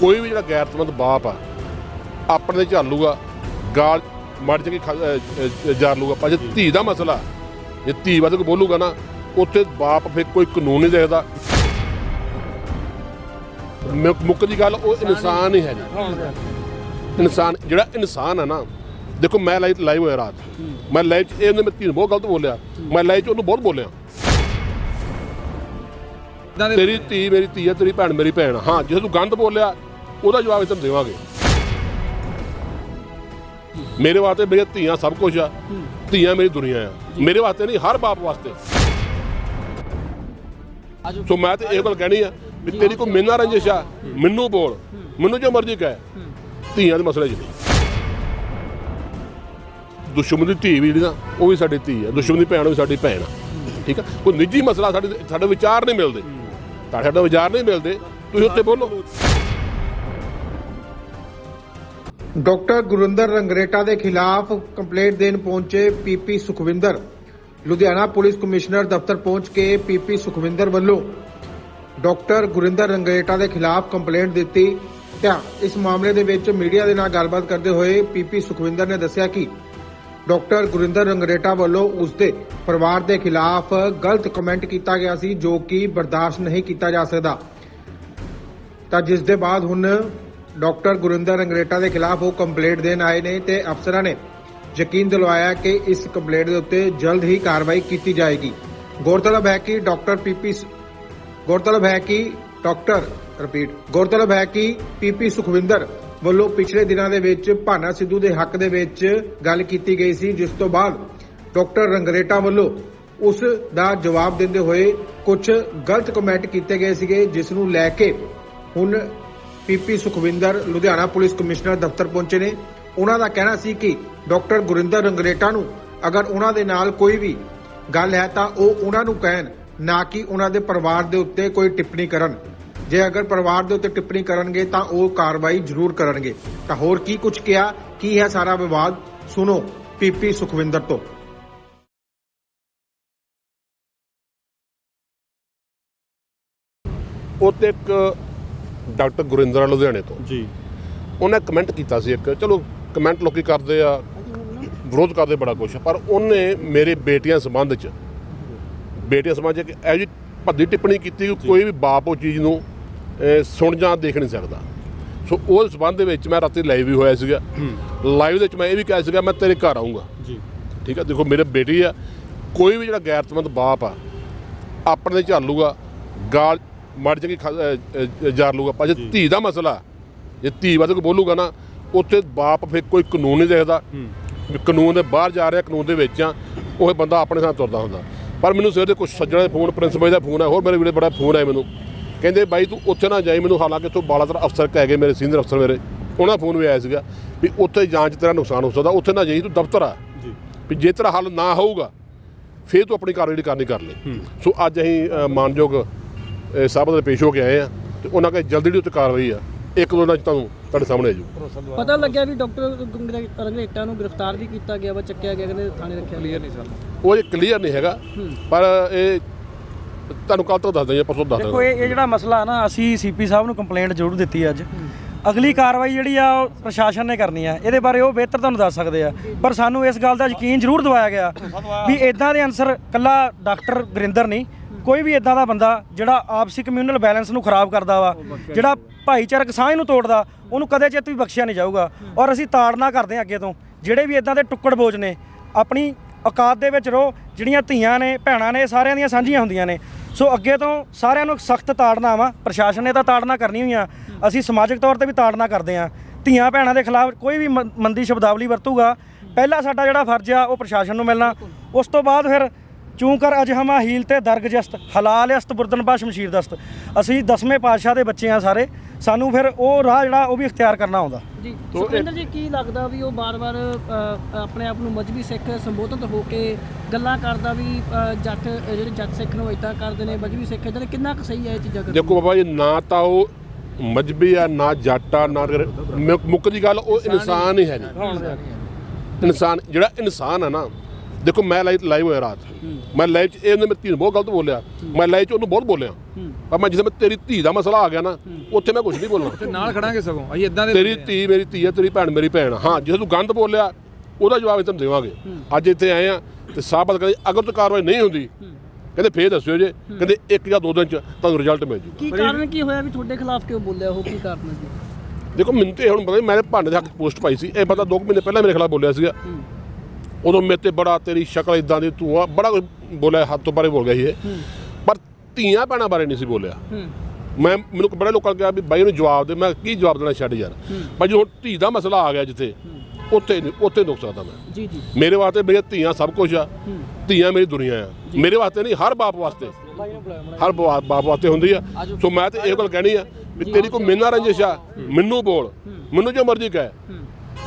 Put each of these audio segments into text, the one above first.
ਕੋਈ ਵੀ ਜਿਹੜਾ ਗੈਰਤਮੰਦ ਬਾਪ ਆ, ਆਪਣੇ ਤੇ ਝਾਲੂਗਾ ਗਾਲ ਮੜ ਜਾ ਕੇ ਖਾ- ਜਾਰ ਲੂਗਾ। ਪਰ ਜੇ ਧੀ ਦਾ ਮਸਲਾ, ਜੇ ਧੀ ਵੱਧ ਕੋਈ ਬੋਲੂਗਾ ਨਾ, ਉੱਥੇ ਬਾਪ ਫਿਰ ਕੋਈ ਕਾਨੂੰਨ ਨਹੀਂ ਦੇਖਦਾ। ਮੁੱਕ ਮੁੱਕ ਦੀ ਗੱਲ, ਉਹ ਇਨਸਾਨ ਹੀ ਹੈ ਜੀ। ਇਨਸਾਨ, ਜਿਹੜਾ ਇਨਸਾਨ ਹੈ ਨਾ, ਦੇਖੋ ਮੈਂ ਲਾਈਵ ਲਾਈਵ ਹੋਇਆ ਰਾਤ। ਮੈਂ ਲਾਈਵ 'ਚ, ਇਹਨੇ ਮੈਂ ਧੀ ਨੂੰ ਬਹੁਤ ਗਲਤ ਬੋਲਿਆ। ਮੈਂ ਲਾਈਵ 'ਚ ਉਹਨੂੰ ਬਹੁਤ ਬੋਲਿਆ। ਇਦਾਂ ਦੇ ਤੇਰੀ ਧੀ ਮੇਰੀ ਧੀ ਹੈ ਤੇਰੀ ਭੈਣ ਮੇਰੀ ਭੈਣ ਆ। ਹਾਂ ਜੇ ਤੂੰ ਗੰਦ ਬੋਲਿਆ ਉਹਦਾ ਜਵਾਬ ਇਤਨ ਦੇਵਾਂਗੇ। ਮੇਰੇ ਵਾਸਤੇ ਮੇਰੀਆਂ ਧੀਆਂ ਸਭ ਕੁਝ ਆ। ਧੀਆਂ ਮੇਰੀ ਦੁਨੀਆ ਆ। ਮੇਰੇ ਵਾਸਤੇ ਨਹੀਂ ਹਰ ਬਾਪ ਵਾਸਤੇ। ਆਜੋ। ਸੋ ਮੈਂ ਤੇ ਇਹ ਗੱਲ ਕਹਿਣੀ ਆ ਵੀ ਤੇਰੀ ਕੋਈ ਮਿੰਨਾ ਰੰਜਿਸ਼ ਆ ਮੈਨੂੰ ਬੋਲ। ਮੈਨੂੰ ਜੋ ਮਰਜ਼ੀ ਕਹਿ। ਧੀਆਂ ਦੇ ਮਸਲੇ 'ਚ ਨਹੀਂ। ਦੁਸ਼ਮਣ ਦੀ ਧੀ ਵੀ ਜਿਹੜੀ ਨਾ ਉਹ ਵੀ ਸਾਡੀ ਧੀ ਆ। ਦੁਸ਼ਮਣ ਦੀ ਭੈਣ ਵੀ ਸਾਡੀ ਭੈਣ ਆ। ਠੀਕ ਆ? ਕੋਈ ਨਿੱਜੀ ਮਸਲਾ ਸਾਡੇ ਸਾਡੇ ਵਿਚਾਰ ਨਹੀਂ ਮਿਲਦੇ। ਤੁਹਾਡੇ ਸਾਡੇ ਵਿਚਾਰ ਨਹੀਂ ਮਿਲਦੇ। ਤੁਸੀਂ ਉੱਤੇ ਬੋਲੋ। ਡਾਕਟਰ ਗੁਰਿੰਦਰ ਰੰਗਰੇਟਾ ਦੇ ਖਿਲਾਫ ਕੰਪਲੇਂਟ ਦੇਣ ਪਹੁੰਚੇ PP Sukhwinder. Ludhiana police commissioner ਦਫ਼ਤਰ ਪਹੁੰਚ ਕੇ ਪੀਪੀ ਸੁਖਵਿੰਦਰ ਵੱਲੋਂ ਡਾਕਟਰ ਗੁਰਿੰਦਰ ਰੰਗਰੇਟਾ ਦੇ ਖਿਲਾਫ ਕੰਪਲੇਂਟ ਦਿੱਤੀ। ਤਾਂ ਇਸ ਮਾਮਲੇ ਦੇ ਵਿੱਚ ਮੀਡੀਆ ਦੇ ਨਾਲ ਗੱਲਬਾਤ ਕਰਦੇ ਹੋਏ ਪੀਪੀ ਸੁਖਵਿੰਦਰ ਨੇ ਦੱਸਿਆ ਕਿ ਡਾਕਟਰ ਗੁਰਿੰਦਰ ਰੰਗਰੇਟਾ ਵੱਲੋਂ ਉਸ ਦੇ ਪਰਿਵਾਰ ਦੇ ਖਿਲਾਫ ਗਲਤ ਕਮੈਂਟ ਕੀਤਾ ਗਿਆ ਸੀ, ਜੋ ਕਿ ਬਰਦਾਸ਼ਤ ਨਹੀਂ ਕੀਤਾ ਜਾ ਸਕਦਾ। ਤਾਂ ਜਿਸ ਦੇ ਬਾਅਦ ਹੁਣ ਡਾਕਟਰ ਗੁਰਿੰਦਰ ਰੰਗਰੇਟਾ ਦੇ ਖਿਲਾਫ ਉਹ ਕੰਪਲੇਂਟ ਦੇਣ ਆਏ ਨੇ ਤੇ ਅਫਸਰਾਂ ਨੇ ਯਕੀਨ ਦਿਲਵਾਇਆ ਕਿ ਇਸ ਕੰਪਲੇਂਟ ਦੇ ਉੱਤੇ ਜਲਦ ਹੀ ਕਾਰਵਾਈ ਕੀਤੀ ਜਾਏਗੀ। ਗੌਰਤਲਬ ਹੈ ਕਿ ਡਾਕਟਰ ਪੀਪੀ ਗੌਰਤਲਬ ਹੈ ਕਿ ਡਾਕਟਰ, ਰਿਪੀਟ, ਗੌਰਤਲਬ ਹੈ ਕਿ ਪੀਪੀ ਸੁਖਵਿੰਦਰ ਵੱਲੋਂ ਪਿਛਲੇ ਦਿਨਾਂ ਦੇ ਵਿੱਚ ਭਾਨਾ ਸਿੱਧੂ ਦੇ ਹੱਕ ਦੇ ਵਿੱਚ ਗੱਲ ਕੀਤੀ ਗਈ ਸੀ, ਜਿਸ ਤੋਂ ਬਾਅਦ ਡਾਕਟਰ ਰੰਗਰੇਟਾ ਵੱਲੋਂ ਉਸ ਦਾ ਜਵਾਬ ਦਿੰਦੇ ਹੋਏ ਕੁਝ ਗਲਤ ਕਮੈਂਟ ਕੀਤੇ ਗਏ ਸੀਗੇ, ਜਿਸ ਨੂੰ ਲੈ ਕੇ ਹੁਣ PP Sukhwinder Ludhiana police commissioner ਦਫ਼ਤਰ ਪਹੁੰਚੇ ਨੇ। ਉਹਨਾਂ ਦਾ ਕਹਿਣਾ ਸੀ ਕਿ ਡਾਕਟਰ ਗੁਰਿੰਦਰ ਰੰਗਰੇਟਾ ਨੂੰ ਅਗਰ ਉਹਨਾਂ ਦੇ ਨਾਲ ਕੋਈ ਵੀ ਗੱਲ ਹੈ ਤਾਂ ਉਹ ਉਹਨਾਂ ਨੂੰ ਕਹਿਣ, ਨਾ ਕਿ ਉਹਨਾਂ ਦੇ ਪਰਿਵਾਰ ਦੇ ਉੱਤੇ ਕੋਈ ਟਿੱਪਣੀ ਕਰਨ। ਜੇ ਅਗਰ ਪਰਿਵਾਰ ਦੇ ਉੱਤੇ ਟਿੱਪਣੀ ਕਰਨਗੇ ਤਾਂ ਉਹ ਕਾਰਵਾਈ ਜ਼ਰੂਰ ਕਰਨਗੇ। ਤਾਂ ਹੋਰ ਕੀ ਕੁਝ ਕਿਹਾ? ਕੀ ਹੈ ਸਾਰਾ ਵਿਵਾਦ? ਸੁਣੋ ਪੀਪੀ ਸੁਖਵਿੰਦਰ ਤੋਂ। ਉੱਤੇ ਇੱਕ ਡਾਕਟਰ ਗੁਰਿੰਦਰ ਲੁਧਿਆਣੇ ਤੋਂ। ਜੀ। ਉਹਨੇ ਕਮੈਂਟ ਕੀਤਾ ਸੀ ਇੱਕ। ਚਲੋ ਕਮੈਂਟ ਲੋਕੀ ਕਰਦੇ ਆ ਵਿਰੋਧ ਕਰਦੇ ਬੜਾ ਕੁਛ ਪਰ ਉਹਨੇ ਮੇਰੇ ਬੇਟੀਆਂ ਸੰਬੰਧ ਚ ਬੇਟੀਆਂ ਸੰਬੰਧ ਚ ਇਹ ਜੀ ਭੱਦੀ ਟਿੱਪਣੀ ਕੀਤੀ ਕਿ ਕੋਈ ਵੀ ਬਾਪ ਉਹ ਚੀਜ਼ ਨੂੰ ਸੁਣ ਜਾਂ ਦੇਖ ਨਹੀਂ ਸਕਦਾ। ਸੋ ਉਸ ਸੰਬੰਧ ਦੇ ਵਿੱਚ ਮੈਂ ਰਾਤੀ ਲਾਈਵ ਵੀ ਹੋਇਆ ਸੀਗਾ। ਲਾਈਵ ਦੇ ਵਿੱਚ ਮੈਂ ਇਹ ਵੀ ਕਿਹਾ ਸੀਗਾ ਮੈਂ ਤੇਰੇ ਘਰ ਆਉਂਗਾ ਜੀ। ਠੀਕ ਆ? ਦੇਖੋ ਮੇਰੇ ਬੇਟੀ ਆ। ਕੋਈ ਵੀ ਜਿਹੜਾ ਗੈਰਤਮੰਦ ਬਾਪ ਆ ਆਪਣੇ ਝਾਲੂਗਾ ਗਾਲ ਮੜ ਕੇ ਅ, ਜਾਰ ਲੂਗਾ ਪਰ ਜੇ ਧੀ ਦਾ ਮਸਲਾ ਜੇ ਧੀ ਵੱਧ ਕੋਈ ਬੋਲੂਗਾ ਨਾ ਉੱਥੇ ਬਾਪ ਫਿਰ ਕੋਈ ਕਾਨੂੰਨ ਨਹੀਂ ਦੇਖਦਾ। ਕਾਨੂੰਨ ਦੇ ਬਾਹਰ ਜਾ ਰਿਹਾ ਕਾਨੂੰਨ ਦੇ ਵਿੱਚ ਆ ਉਹ ਬੰਦਾ ਆਪਣੇ ਸਾਥ ਤੁਰਦਾ ਹੁੰਦਾ। ਪਰ ਮੈਨੂੰ ਸਵੇਰ ਦੇ ਕੁਝ ਸੱਜਣਾ ਦੇ ਫੋਨ ਪ੍ਰਿੰਸੀਪਲ ਦਾ ਫੋਨ ਆ ਹੋਰ ਮੇਰੇ ਵੀਰੇ ਬੜਾ ਫੋਨ ਆਇਆ ਮੈਨੂੰ। ਕਹਿੰਦੇ ਬਾਈ ਤੂੰ ਉੱਥੇ ਨਾ ਜਾਈ ਮੈਨੂੰ ਹਾਲਾਂਕਿ ਤੋਂ ਬਾਲਾਤਰ ਅਫਸਰ ਕਹਿ ਗਏ ਮੇਰੇ ਸੀਨੀਅਰ ਅਫਸਰ ਮੇਰੇ। ਉਹਨਾਂ ਫੋਨ ਵੀ ਆਇਆ ਸੀਗਾ ਵੀ ਉੱਥੇ ਜਾਂਚ ਤੇਰਾ ਨੁਕਸਾਨ ਹੋ ਸਕਦਾ ਉੱਥੇ ਨਾ ਜਾਈ ਤੂੰ ਦਫ਼ਤਰ ਆ। ਜੀ। ਵੀ ਜੇ ਤੇਰਾ ਹੱਲ ਨਾ ਹੋਊਗਾ ਫੇਰ ਤੂੰ ਆਪਣੀ ਕਾਰਵਾਈ ਕਰਨੀ ਕਰ ਲੈ। ਸੋ ਅੱਜ ਅਸੀਂ ਮਾਨਯੋਗ ਸਾਹਿਬ ਦੇ ਪੇਸ਼ ਹੋ ਕੇ ਆਏ ਆ ਤੇ ਉਹਨਾਂ ਕਹੇ ਜਲਦੀ ਉੱਤੇ ਕਾਰਵਾਈ ਆ ਇੱਕ ਦੋ ਦਿਨਾਂ ਚ ਤੁਹਾਨੂੰ ਤੁਹਾਡੇ ਸਾਹਮਣੇ ਆ ਜੂ ਪਤਾ ਲੱਗਿਆ ਵੀ ਡਾਕਟਰ ਰੰਗਰੇਟਾ ਨੂੰ ਗ੍ਰਿਫਤਾਰ ਵੀ ਕੀਤਾ ਗਿਆ ਵਾ ਚੱਕਿਆ ਗਿਆ ਕਹਿੰਦੇ ਥਾਣੇ ਰੱਖਿਆ ਕਲੀਅਰ ਨਹੀਂ ਸਰ ਉਹ ਜੇ ਕਲੀਅਰ ਨਹੀਂ ਹੈਗਾ ਪਰ ਇਹ ਤੁਹਾਨੂੰ ਕੱਲ ਤੋਂ ਦੱਸ ਦਿੰਦੇ ਪਰਸੋਂ ਦੱਸ ਦੇਖੋ ਦਿੰਦੇ ਇਹ ਇਹ ਜਿਹੜਾ ਮਸਲਾ ਹੈ ਨਾ, ਅਸੀਂ ਸੀਪੀ ਸਾਹਿਬ ਨੂੰ ਕੰਪਲੇਂਟ ਜ਼ਰੂਰ ਦਿੱਤੀ ਅੱਜ। ਅਗਲੀ ਕਾਰਵਾਈ ਜਿਹੜੀ ਆ, ਉਹ ਪ੍ਰਸ਼ਾਸਨ ਨੇ ਕਰਨੀ ਆ। ਇਹਦੇ ਬਾਰੇ ਉਹ ਬਿਹਤਰ ਤੁਹਾਨੂੰ ਦੱਸ ਸਕਦੇ ਆ। ਪਰ ਸਾਨੂੰ ਇਸ ਗੱਲ ਦਾ ਯਕੀਨ ਜ਼ਰੂਰ ਦਿਵਾਇਆ ਗਿਆ ਵੀ ਇਦਾਂ ਦੇ ਅਨਸਰ ਕੱਲਾ ਡਾਕਟਰ ਗੁਰਿੰਦਰ ਨਹੀਂ। ਕੋਈ ਵੀ ਇਦਾਂ ਦਾ ਬੰਦਾ ਜਿਹੜਾ ਆਪਸੀ ਕਮਿਊਨਲ ਬੈਲੈਂਸ ਨੂੰ ਖਰਾਬ ਕਰਦਾ ਵਾ, ਜਿਹੜਾ ਭਾਈਚਾਰਕ ਸਾਂਝ ਨੂੰ ਤੋੜਦਾ, ਉਹਨੂੰ ਕਦੇ ਚਿੱਤ ਵੀ ਬਖਸ਼ਿਆ ਨਹੀਂ ਜਾਊਗਾ। ਔਰ ਅਸੀਂ ਤਾੜਨਾ ਕਰਦੇ ਹਾਂ ਅੱਗੇ ਤੋਂ। ਜਿਹੜੇ ਵੀ ਇਦਾਂ ਦੇ ਟੁੱਕੜ ਬੋਝ ਨੇ, ਆਪਣੀ ਔਕਾਤ ਦੇ ਵਿੱਚ ਰਹੋ, ਜਿਹੜੀਆਂ ਧੀਆਂ ਨੇ, ਭੈਣਾਂ ਨੇ ਸਾਰਿਆਂ ਦੀਆਂ ਸਾਂਝੀਆਂ ਹੁੰਦੀਆਂ ਨੇ। ਸੋ ਅੱਗੇ ਤੋਂ ਸਾਰਿਆਂ ਨੂੰ ਸਖਤ ਤਾੜਨਾ ਵਾ। ਪ੍ਰਸ਼ਾਸਨ ਨੇ ਤਾਂ ਤਾੜਨਾ ਕਰਨੀ ਹੋਈਆਂ ਅਸੀਂ ਸਮਾਜਿਕ ਤੌਰ ਤੇ ਵੀ ਤਾੜਨਾ ਕਰਦੇ ਆ। ਧੀਆਂ, ਭੈਣਾਂ ਦੇ ਖਿਲਾਫ ਕੋਈ ਵੀ ਮੰ- ਮੰਦੀ ਸ਼ਬਦਾਵਲੀ ਵਰਤੂਗਾ। ਪਹਿਲਾ ਸਾਡਾ ਜਿਹੜਾ ਫਰਜ਼ ਆ, ਉਹ ਪ੍ਰਸ਼ਾਸਨ ਨੂੰ ਮਿਲਣਾ। ਉਸ ਤੋਂ ਬਾਅਦ ਫਿਰ ਚੂੰ ਕਰ ਅਜ ਹਮਾ ਹੀਲ ਤੇ ਦਰਗਜਸਤ, ਹਲਾਲ ਅਸਤ ਬੁਰਦਨ ਬਾ ਸ਼ਮਸ਼ੀਰ ਦਸਤ ਅਸੀਂ ਦਸਵੇਂ ਪਾਤਸ਼ਾਹ ਦੇ ਬੱਚੇ ਆ ਸਾਰੇ। ਸਾਨੂੰ ਫਿਰ ਉਹ ਰਾਹ ਜਿਹੜਾ ਉਹ ਵੀ ਇਖਤਿਆਰ ਕਰਨਾ ਆਉਂਦਾ। ਜੀ ਸੁਖਵਿੰਦਰ ਜੀ ਕੀ ਲੱਗਦਾ ਵੀ ਉਹ ਬਾਰ-ਬਾਰ ਆਪਣੇ ਆਪ ਨੂੰ ਮਜਬੀ ਸਿੱਖ ਸੰਬੋਧਿਤ ਹੋ ਕੇ ਗੱਲਾਂ ਕਰਦਾ ਵੀ ਜੱਟ ਜਿਹੜੇ ਜੱਟ ਸਿੱਖ ਨੂੰ ਇਦਾਂ ਕਰਦੇ ਨੇ ਮਜਬੀ ਸਿੱਖ ਇਦਾਂ ਕਿੰਨਾ ਕੁ ਸਹੀ ਹੈ ਇਹ ਚੀਜ਼ਾਂ ਦੇਖੋ ਬਾਬਾ ਜੀ ਨਾ ਤਾਂ ਉਹ ਮਜਬੀ ਆ ਨਾ ਜੱਟ ਆ ਨਾ ਫਿਰ ਮੁੱਕ- ਮੁੱਕ ਦੀ ਗੱਲ ਉਹ ਇਨਸਾਨ ਹੀ ਹੈ ਜੀ। ਇਨਸਾਨ ਜਿਹੜਾ ਇਨਸਾਨ ਆ ਨਾ ਦੇਖੋ ਮੈਂ ਲਾਈਵ ਲਾਈਵ ਹੋਇਆ ਰਾਤ। ਮੈਂ ਲਾਈਵ 'ਚ ਇਹਨੇ ਮੇਰੀ ਧੀ ਨੂੰ ਬਹੁਤ ਗਲਤ ਬੋਲਿਆ। ਮੈਂ ਲਾਈਵ 'ਚ ਉਹਨੂੰ ਬਹੁਤ ਬੋਲਿਆ। ਪਰ ਮੈਂ ਜਿਵੇਂ ਤੇਰੀ ਧੀ ਦਾ ਮਸਲਾ ਆ ਗਿਆ ਨਾ ਉੱਥੇ ਮੈਂ ਕੁਝ ਨਹੀਂ ਬੋਲਣਾ। ਤੇ ਨਾਲ ਖੜਾਂਗੇ ਸਗੋਂ। ਅਸੀਂ ਇਦਾਂ ਦੇ ਤੇਰੀ ਧੀ ਮੇਰੀ ਧੀ ਹੈ ਤੇਰੀ ਭੈਣ ਮੇਰੀ ਭੈਣ। ਹਾਂ ਜੇ ਤੂੰ ਗੰਦ ਬੋਲਿਆ ਉਹਦਾ ਜਵਾਬ ਤੁਹਾਨੂੰ ਦੇਵਾਂਗੇ। ਅੱਜ ਇੱਥੇ ਆਏ ਆ ਤੇ ਸਾਬਤ ਕਹਿੰਦੇ ਅਗਰ ਤੋਂ ਕਾਰਵਾਈ ਨਹੀਂ ਹੁੰਦੀ ਕਹਿੰਦੇ ਫੇਰ ਦੱਸਿਓ ਜੇ ਕਹਿੰਦੇ ਇੱਕ ਜਾਂ ਦੋ ਦਿਨ ਚ ਤੁਹਾਨੂੰ ਰਿਜ਼ਲਟ ਮਿਲ ਜੂ ਕੀ ਕਾਰਨ ਕੀ ਹੋਇਆ ਵੀ ਤੁਹਾਡੇ ਖਿਲਾਫ ਕਿਉਂ ਬੋਲਿਆ ਉਹ? ਕੀ ਕਾਰਨ ਹੈ ਜੀ? ਦੇਖੋ ਮੈਨੂੰ ਤੇ ਹੁਣ ਪਤਾ ਨਹੀਂ ਮੈਂ ਭਾਂਡੇ ਦੇ ਹੱਕ ਪੋਸਟ ਪਾਈ ਸੀ। ਇਹ ਪਤਾ 2 ਮਹੀਨੇ ਪਹਿਲਾਂ ਮੇਰੇ ਖਿਲਾਫ ਬੋਲਿਆ ਸੀਗਾ। ਉਦੋਂ ਮੇਰੇ ਤੇ ਬੜਾ ਤੇਰੀ ਸ਼ਕਲ ਇਦਾਂ ਦੀ ਤੂੰ ਆ ਬੜਾ ਕੁਝ ਬੋਲਿਆ ਹੱਥ ਤੋਂ ਬਾਰੇ ਬੋਲ ਗਿਆ ਸੀ ਇਹ। ਪਰ ਧੀਆਂ ਭੈਣਾਂ ਬਾਰੇ ਨਹੀਂ ਸੀ ਬੋਲਿਆ। ਮੈਂ ਮੈਨੂੰ ਬੜੇ ਲੋਕਾਂ ਕਿਹਾ ਵੀ ਬਾਈ ਨੂੰ ਜਵਾਬ ਦੇ ਮੈਂ ਕੀ ਜਵਾਬ ਦੇਣਾ ਛੱਡ ਯਾਰ। ਪਰ ਜਦੋਂ ਧੀ ਦਾ ਮਸਲਾ ਆ ਗਿਆ ਜਿੱਥੇ ਉੱਥੇ ਨਹੀਂ- ਉੱਥੇ ਨੁਕ ਸਕਦਾ ਮੈਂ। ਜੀ ਜੀ। ਮੇਰੇ ਵਾਸਤੇ ਮੇਰੀਆਂ ਧੀਆਂ ਸਭ ਕੁਝ ਆ। ਧੀਆਂ ਮੇਰੀ ਦੁਨੀਆ ਆ। ਮੇਰੇ ਵਾਸਤੇ ਨਹੀਂ ਹਰ ਬਾਪ ਵਾਸਤੇ। ਹਰ ਬਾਪ ਵਾਸਤੇ ਹੁੰਦੀ ਆ। ਸੋ ਮੈਂ ਤੇ ਇਹ ਗੱਲ ਕਹਿਣੀ ਆ ਵੀ ਤੇਰੀ ਕੋਈ ਮੇਨਾ ਰੰਜਿਸ਼ ਆ ਮੈਨੂੰ ਬੋਲ। ਮੈਨੂੰ ਜੋ ਮਰਜ਼ੀ ਕਹਿ।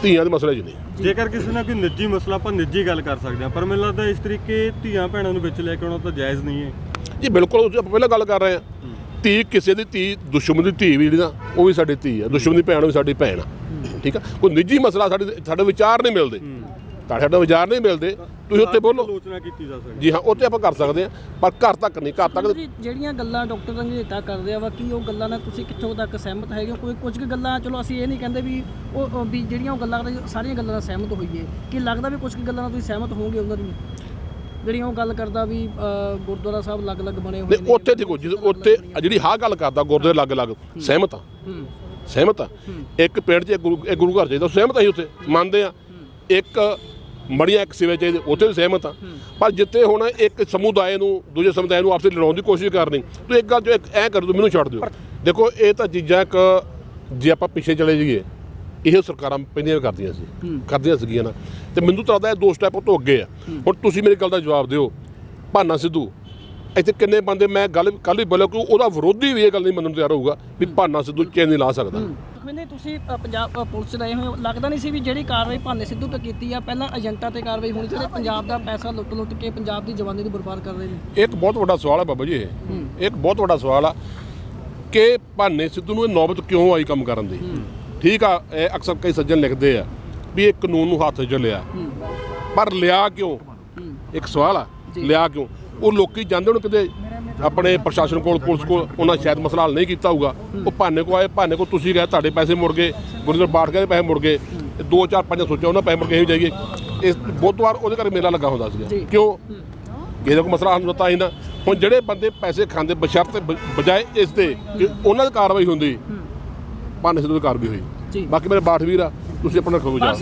ਧੀਆਂ ਦੇ ਮਸਲੇ 'ਚ ਨਹੀਂ। ਜੇਕਰ ਕਿਸੇ ਨਾਲ ਕੋਈ ਨਿੱਜੀ ਮਸਲਾ ਆਪਾਂ ਨਿੱਜੀ ਗੱਲ ਕਰ ਸਕਦੇ ਹਾਂ ਪਰ ਮੈਨੂੰ ਲੱਗਦਾ ਇਸ ਤਰੀਕੇ ਧੀਆਂ ਭੈਣਾਂ ਨੂੰ ਵਿੱਚ ਲੈ ਕੇ ਆਉਣਾ ਤਾਂ ਜਾਇਜ਼ ਨਹੀਂ ਹੈ। ਜੀ ਬਿਲਕੁਲ ਉਹ 'ਚ ਆਪਾਂ ਪਹਿਲਾਂ ਗੱਲ ਕਰ ਰਹੇ ਆ ਧੀ ਕਿਸੇ ਦੀ ਧੀ ਦੁਸ਼ਮਣ ਦੀ ਧੀ ਵੀ ਜਿਹੜੀ ਨਾ ਉਹ ਵੀ ਸਾਡੀ ਧੀ ਆ ਦੁਸ਼ਮਣ ਦੀ ਭੈਣ ਵੀ ਸਾਡੀ ਭੈਣ ਆ ਠੀਕ ਆ? ਕੋਈ ਨਿੱਜੀ ਮਸਲਾ ਸਾਡੇ ਸਾਡੇ ਵਿਚਾਰ ਨਹੀਂ ਮਿਲਦੇ। ਤੁਹਾਡੇ ਸਾਡੇ ਵਿਚਾਰ ਨਹੀਂ ਮਿਲਦੇ ਤੁਸੀਂ ਉੱਤੇ ਬੋਲੋ। ਆਲੋਚਨਾ ਕੀਤੀ ਜਾ ਸਕਦੀ। ਜੀ ਹਾਂ ਉੱਤੇ ਆਪਾਂ ਕਰ ਸਕਦੇ ਆ ਪਰ ਘਰ ਤੱਕ ਨਹੀਂ ਘਰ ਤੱਕ ਜਿਹੜੀਆਂ ਗੱਲਾਂ ਡਾਕਟਰ ਰੰਗਰੇਟਾ ਕਰਦੇ ਆ ਵਾ ਕੀ ਉਹ ਗੱਲਾਂ ਨਾਲ ਤੁਸੀਂ ਕਿੱਥੋਂ ਤੱਕ ਸਹਿਮਤ ਹੈਗੇ ਹੋ? ਕੋਈ ਕੁਝ ਕੁ ਗੱਲਾਂ ਚਲੋ ਅਸੀਂ ਇਹ ਨਹੀਂ ਕਹਿੰਦੇ ਵੀ ਉਹ ਵੀ ਜਿਹੜੀਆਂ ਉਹ ਗੱਲਾਂ ਕਰਦੇ ਸਾਰੀਆਂ ਗੱਲਾਂ ਨਾਲ ਸਹਿਮਤ ਹੋਈਏ। ਕੀ ਲੱਗਦਾ ਵੀ ਕੁਝ ਕੁ ਗੱਲਾਂ ਨਾਲ ਤੁਸੀਂ ਸਹਿਮਤ ਹੋਵੋਗੇ ਉਹਨਾਂ ਦੀ ਜਿਹੜੀਆਂ ਉਹ ਗੱਲ ਕਰਦਾ ਵੀ ਗੁਰਦੁਆਰਾ ਸਾਹਿਬ ਅਲੱਗ-ਅਲੱਗ ਬਣੇ ਹੋਏ ਨਹੀਂ ਉੱਥੇ ਦੇਖੋ ਜਿਸ ਉੱਥੇ ਜਿਹੜੀ ਹਾਂ ਗੱਲ ਕਰਦਾ ਗੁਰਦੇ ਅਲੱਗ-ਅਲੱਗ ਸਹਿਮਤ ਆ। ਹੂੰ। ਸਹਿਮਤ ਆ। ਇੱਕ ਪਿੰਡ 'ਚ ਇੱਕ ਗੁਰੂ ਇੱਕ ਗੁਰੂ ਘਰ ਚਾਹੀਦਾ ਸਹਿਮਤ ਆ ਉੱਥੇ ਮੰਨਦੇ ਆ। ਇੱਕ ਮੜੀਆਂ ਇੱਕ ਸਿਵੇ ਚਾਹੀਦੇ ਉੱਥੇ ਵੀ ਸਹਿਮਤ ਆ। ਪਰ ਜਿੱਥੇ ਹੁਣ ਇੱਕ ਸਮੁਦਾਇ ਨੂੰ ਦੂਜੇ ਸਮੁਦਾਇ ਨੂੰ ਆਪਸੇ ਲੜਾਉਣ ਦੀ ਕੋਸ਼ਿਸ਼ ਕਰਨੀ ਤੂੰ ਇੱਕ ਗੱਲ ਜੋ ਐ ਕਰ ਦੋ ਮੈਨੂੰ ਛੱਡ ਦਿਓ। ਦੇਖੋ ਇਹ ਤਾਂ ਚੀਜ਼ਾਂ ਇੱਕ ਜੇ ਆਪਾਂ ਪਿੱਛੇ ਚਲੇ ਜਾਈਏ ਇਹ ਸਰਕਾਰਾਂ ਪਹਿਲੀਆਂ ਵੀ ਕਰਦੀਆਂ ਸੀ ਕਰਦੀਆਂ ਸੀਗੀਆਂ ਨਾ। ਤੇ ਮੈਨੂੰ ਤਾਂ ਲੱਗਦਾ ਇਹ ਦੋ ਸਟੈਪ ਉਹ ਤੋਂ ਅੱਗੇ ਆ। ਹੁਣ ਤੁਸੀਂ ਮੇਰੀ ਗੱਲ ਦਾ ਜਵਾਬ ਦਿਓ। ਭਾਨਾ ਸਿੱਧੂ ਇੱਥੇ ਕਿੰਨੇ ਬੰਦੇ ਮੈਂ ਗੱਲ ਕੱਲ ਹੀ ਬੋਲਿਆ ਕਿ ਉਹਦਾ ਵਿਰੋਧੀ ਵੀ ਇਹ ਗੱਲ ਨਹੀਂ ਮੰਨਣ ਨੂੰ ਤਿਆਰ ਹੋਊਗਾ ਵੀ ਭਾਨਾ ਸਿੱਧੂ ਚੇਨ ਨਹੀਂ ਲਾ ਸਕਦਾ। ਕਹਿੰਦੇ ਤੁਸੀਂ ਅ, ਪੰਜਾਬ ਅ, ਪੁਲਿਸ ਰਹੇ ਹੋ। ਲੱਗਦਾ ਨਹੀਂ ਸੀ ਵੀ ਜਿਹੜੀ ਕਾਰਵਾਈ ਭਾਨੇ ਸਿੱਧੂ ਤੇ ਕੀਤੀ ਆ ਪਹਿਲਾਂ ਏਜੰਟਾਂ ਤੇ ਕਾਰਵਾਈ ਹੋਣੀ ਚਾਹੀਦੀ ਪੰਜਾਬ ਦਾ ਪੈਸਾ ਲੁੱਟ-ਲੁੱਟ ਕੇ ਪੰਜਾਬ ਦੀ ਜਵਾਨੀ ਨੂੰ ਬਰਬਾਦ ਕਰ ਰਹੇ ਨੇ। ਇੱਕ ਬਹੁਤ ਵੱਡਾ ਸਵਾਲ ਹੈ ਬਾਬਾ ਜੀ ਇਹ। ਇੱਕ ਬਹੁਤ ਵੱਡਾ ਸਵਾਲ ਆ ਕਿ ਭਾਨੇ ਸਿੱਧੂ ਨੂੰ ਇਹ ਨੌਬਤ ਕਿਉਂ ਆਈ ਕੰਮ ਕਰਨ ਦੀ? ਠੀਕ ਆ ਇਹ ਅਕਸਰ ਕਈ ਸੱਜਣ ਲਿਖਦੇ ਆ ਵੀ ਇਹ ਕਾਨੂੰਨ ਨੂੰ ਹੱਥ 'ਚ ਲਿਆ। ਪਰ ਲਿਆ ਕਿਉਂ? ਇੱਕ ਸਵਾਲ ਆ ਲਿਆ ਕਿਉਂ? ਉਹ ਲੋਕੀ ਜਾਂਦੇ ਹੁਣ ਕਿਤੇ ਆਪਣੇ ਪ੍ਰਸ਼ਾਸਨ ਕੋਲ ਪੁਲਿਸ ਕੋਲ ਉਹਨਾਂ ਸ਼ਾਇਦ ਮਸਲਾ ਹੱਲ ਨਹੀਂ ਕੀਤਾ ਹੋਊਗਾ। ਉਹ ਭਾਨੇ ਕੋ ਆਏ ਭਾਨੇ ਕੋ ਤੁਸੀਂ ਗਏ ਤੁਹਾਡੇ ਪੈਸੇ ਮੁੜ ਗਏ ਗੁਰਿੰਦਰ ਬਾਠ ਦੇ ਪੈਸੇ ਮੁੜ ਗਏ। ਤੇ ਦੋ ਚਾਰ ਪੰਜ ਸੋਚਿਆ ਉਹਨਾਂ ਪੈਸੇ ਮੁੜ ਗਏ ਹੀ ਜਾਈਏ। ਇਸ ਬੁੱਧਵਾਰ ਉਹਦੇ ਕਰਕੇ ਮੇਲਾ ਲੱਗਾ ਹੁੰਦਾ ਸੀਗਾ। ਕਿਉਂ? ਕਿਸੇ ਦਾ ਕੋਈ ਮਸਲਾ ਹੱਲ ਹੁੰਦਾ ਹੀ ਨਾ ਹੁਣ ਜਿਹੜੇ ਬੰਦੇ ਪੈਸੇ ਖਾਂਦੇ ਬਸ਼ਰਤ ਬਜਾਏ ਇਸ ਦੇ ਕਿ ਉਹਨਾਂ ਦੀ ਕਾਰਵਾਈ ਹੁੰਦੀ ਭਾਨੇ ਸਿੱਧੂ ਦੀ ਕਾਰਵਾਈ ਹੋਈ। ਬਾਕੀ ਮੇਰੇ ਬਾਠ ਵੀਰ ਆ ਤੁਸੀਂ ਆਪਣਾ ਰੱਖੋ ਜਾ।